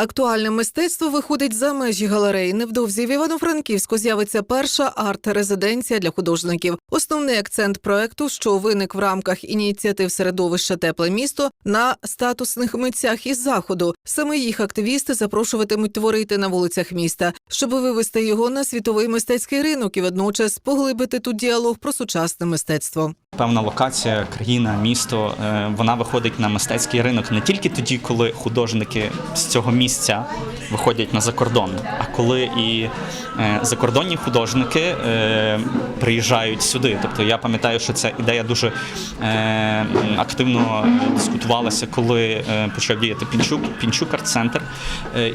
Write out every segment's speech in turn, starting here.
Актуальне мистецтво виходить за межі галереї. Невдовзі в Івано-Франківську з'явиться перша арт-резиденція для художників. Основний акцент проекту, що виник в рамках ініціатив середовища Тепле місто на статусних митцях із заходу. Саме їх активісти запрошуватимуть творити на вулицях міста, щоб вивести його на світовий мистецький ринок і водночас поглибити тут діалог про сучасне мистецтво. Певна локація, країна, місто е, вона виходить на мистецький ринок не тільки тоді, коли художники з цього місця виходять на закордон, а коли і е, закордонні художники е, приїжджають сюди. Тобто я пам'ятаю, що ця ідея дуже активно дискутувалася, коли почав діяти Пінчук, Пінчук арт-центр.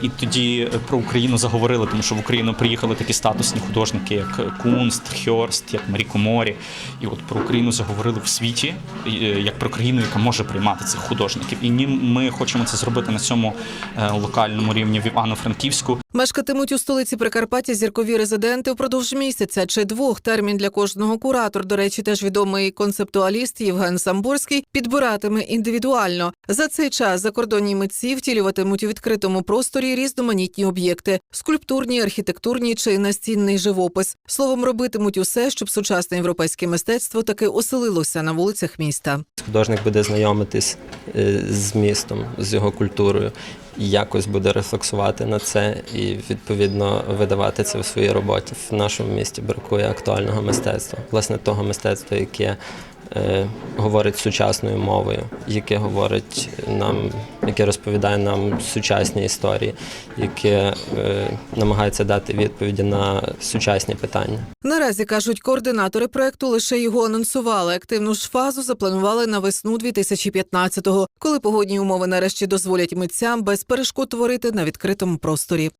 І тоді про Україну заговорили, тому що в Україну приїхали такі статусні художники, як Кунст, Хьорст, як Маріко Морі. І от про Україну заговорили в світі, е, як про країну, яка може приймати цих художників. І ми хочемо це зробити на цьому е, локальному рівні в Івано-Франківську. Мешкатимуть у столиці Прикарпаття зіркові резиденти впродовж місяця чи двох термін для кожного куратор. До речі, теж відомий концептуаліст Євген Самборський підбиратиме індивідуально. За цей час закордонні митці втілюватимуть у відкритому просторі різноманітні об'єкти: скульптурні, архітектурні чи настінний живопис. Словом, робитимуть усе, щоб сучасне європейське мистецтво таки оселилося на вулицях міста. Художник буде знайомитись е, з містом, з його культурою, якось буде рефлексувати на це і відповідно видавати це в своїй роботі. В нашому місті бракує актуального мистецтва, власне, того мистецтва, яке е, говорить сучасною мовою, яке говорить нам, яке розповідає нам сучасні історії, яке намагається дати відповіді на сучасні питання. Наразі кажуть, координатори проекту лише його анонсували. Активну ж фазу запланували на весну 2015-го, коли погодні умови нарешті дозволять митцям без перешкод творити на відкритому просторі.